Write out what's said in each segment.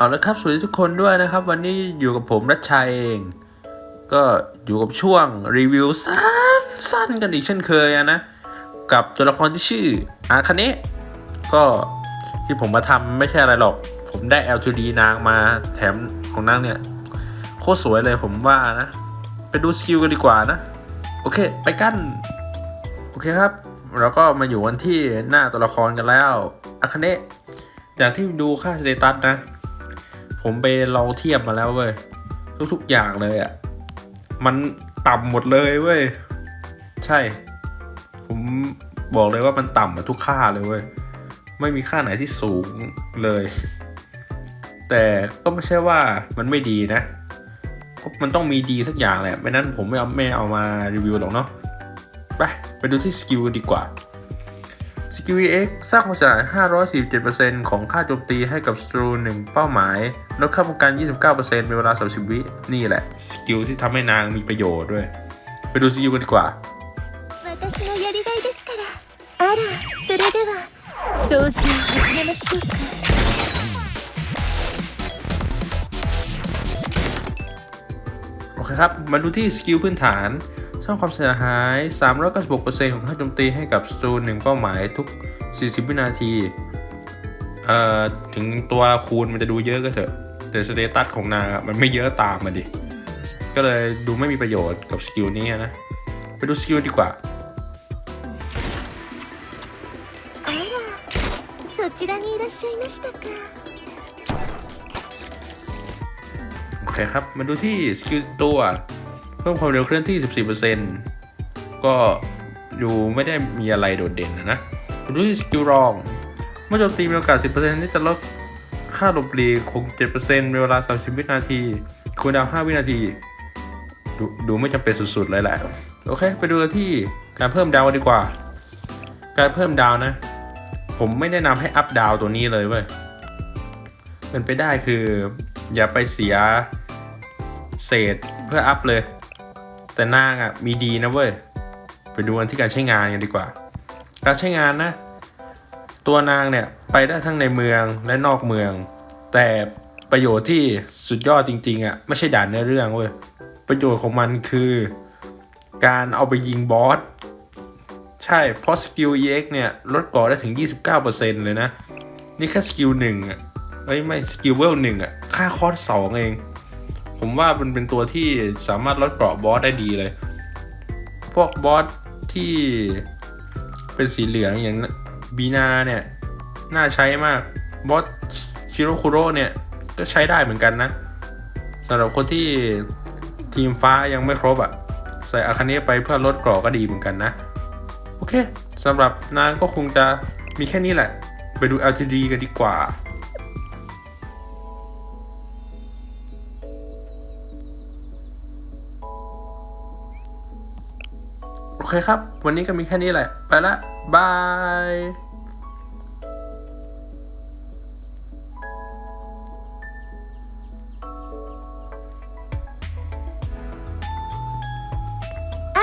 เอาละครับสวัสดีทุกคนด้วยนะครับ วันนี้อยู่กับผมรัชชัยเอง ก็อยู่กับช่วงรีวิวสั้นๆกันอีกเช่นเคยนะ กับตัวละครที่ชื่ออาคาเนะก็ที่ผมมาทำไม่ใช่อะไรหรอก ผมได้ L2D นางมาแถมของนางเนี่ย โคตรสวยเลยผมว่านะ ไปดูสกิลกันดีกว่านะ โอเค ไปกัน โอเคครับ เราก็มาอยู่กันที่หน้าตัวละครกันแล้วอาคาเนะจากที่ดูค่าสเตตัสนะ ผมไปลองเทียบมาแล้วเว้ยทุกๆอย่างเลยอะ่ะ มันต่ำหมดเลยเว้ย ใช่ ผมบอกเลยว่ามันต่ำหมดทุกค่าเลยเว้ย ไม่มีค่าไหนที่สูงเลย แต่ก็ไม่ใช่ว่ามันไม่ดีนะเพราะมันต้องมีดีสักอย่างแหละ ไม่นั้นผมไม่เอาไม่เอามารีวิวหรอกเนาะ ไป ไปดูที่สกิลดีกว่า CQEX สร้างความเสียหาย 547%ของค่าโจมตีให้กับศัตรู 1 เป้าหมาย ลดค่าป้องกัน 29%เป็นเวลา 30 วิ นี่แหละ สกิลที่ทำให้นางมีประโยชน์ด้วย ไปดูสกิลกันดีกว่าโอเคครับ มาดูที่สกิลพื้นฐาน สร้างความเสียหาย 396%ของท่าโจมตีให้กับศัตรูหนึ่งเป้าหมายทุก 40 วินาทีเอ่อถึงตัวคูณมันจะดูเยอะก็เถอะ แต่สเตตัสของนางมันไม่เยอะตามมาดิ ก็เลยดูไม่มีประโยชน์กับสกิลนี้นะ ไปดูสกิลดีกว่าโอเคครับ มาดูที่สกิลตัว เพิ่มความเร็วเคลื่อนที่ 14%ก็ดูไม่ได้มีอะไรโดดเด่นนะมาดูที่สกิลรอง เมื่อโจมตีมีโอกาส 10%ที่จะลดค่าหลบหลีกคง7%ในเวลา 30 วินาที คูลดาว 5 วินาที ดูดูไม่จำเป็นสุดๆเลยแหละ โอเค ไปดูที่การเพิ่มดาวดีกว่า การเพิ่มดาวนะ ผมไม่แนะนำให้อัพดาวตัวนี้เลยเว้ยเป็นไปได้คือ อย่าไปเสียเศษเพื่ออัพเลย แต่นางอะมีดีนะเว้ย ไปดูกันที่การใช้งานกันดีกว่า การใช้งานนะ ตัวนางเนี่ยไปได้ทั้งในเมืองและนอกเมือง แต่ประโยชน์ที่สุดยอดจริงๆอะไม่ใช่ด่านในอเรื่องเว้ย ประโยชน์ของมันคือ การเอาไปยิงบอส ใช่ เพราะสกิล EX เนี่ยลดก่อได้ถึง 29%เลยนะ นี่แค่สกิลหนึ่งอะเอ้ยไม่สกิลเวลหนึ่งอะ ค่าคอร์สสองเอง ผมว่ามันเป็นตัวที่สามารถลดเกราะบอสได้ดีเลย พวกบอสที่เป็นสีเหลืองอย่างบีนาเนี่ย น่าใช้มากบอสชิโรคุโรเนี่ย ก็ใช้ได้เหมือนกันนะสำหรับคนที่ทีมฟ้ายังไม่ครบอะ่ะ ใส่อาคาเนะไปเพื่อลดเกราะก็ดีเหมือนกันนะ โอเคสำหรับนางก็คงจะมีแค่นี้แหละ ไปดู LTD กันดีกว่า เคครับ วันนี้ก็มีแค่นี้แหละ ไปละ บาย あ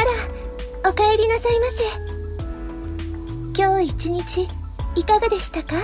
らおかえりなさいませ今日一日いかがでしたか